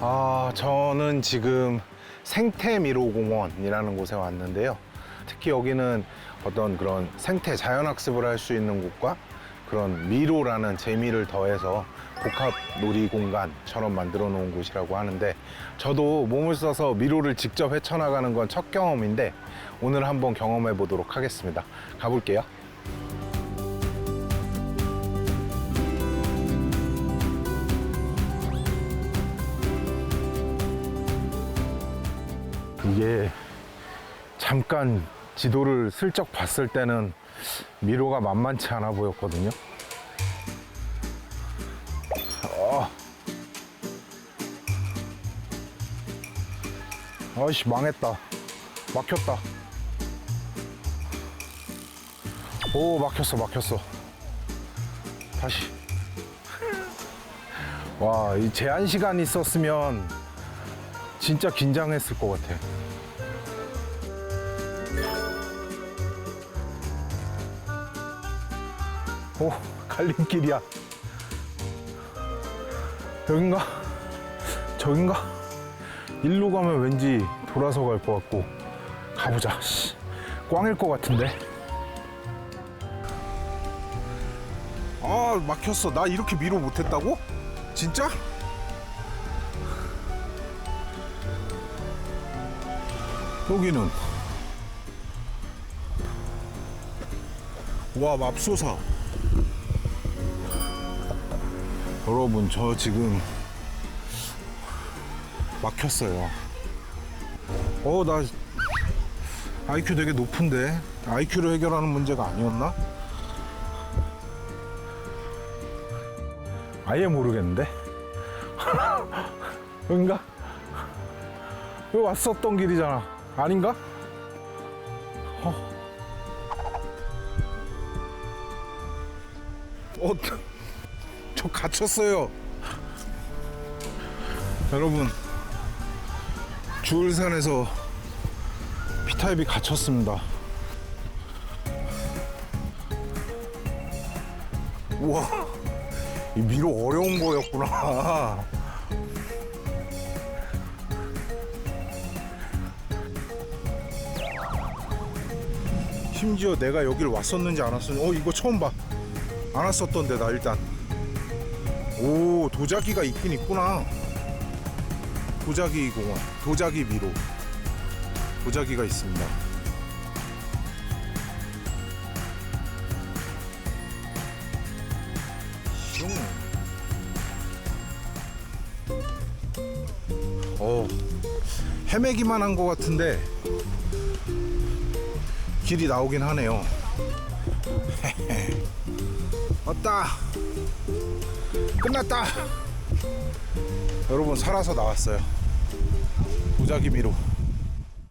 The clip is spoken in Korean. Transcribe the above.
아, 저는 지금 생태미로공원이라는 곳에 왔는데요. 특히 여기는 어떤 그런 생태 자연학습을 할 수 있는 곳과 그런 미로라는 재미를 더해서 복합 놀이 공간처럼 만들어 놓은 곳이라고 하는데 저도 몸을 써서 미로를 직접 헤쳐나가는 건 첫 경험인데 오늘 한번 경험해 보도록 하겠습니다. 가볼게요. 이게 잠깐 지도를 슬쩍 봤을 때는 미로가 만만치 않아 보였거든요. 어. 아이씨 망했다. 막혔다. 오 막혔어 막혔어. 다시. 와 이 제한 시간 있었으면 진짜 긴장했을 것 같아. 오, 갈림길이야. 여긴가? 저긴가? 일로 가면 왠지 돌아서 갈 것 같고. 가보자. 씨. 꽝일 것 같은데. 아, 막혔어. 나 이렇게 미로 못했다고? 진짜? 여기는. 와 맙소사. 여러분 저 지금 막혔어요. 어 나 IQ 되게 높은데? IQ로 해결하는 문제가 아니었나? 아예 모르겠는데? 여긴가? 여기 왔었던 길이잖아 아닌가? 어, 저 갇혔어요. 여러분, 주울산에서 피타입이 갇혔습니다. 우와, 이 미로 어려운 거였구나. 심지어 내가 여길 왔었는지 안 왔었는지, 어, 이거 처음 봐. 안 왔었던데 나 일단. 오 도자기가 있긴 있구나. 도자기 공원 도자기 미로. 도자기가 있습니다. 슝. 어 헤매기만 한 것 같은데 길이 나오긴 하네요. 왔다. 끝났다. 여러분 살아서 나왔어요. 도자기 미로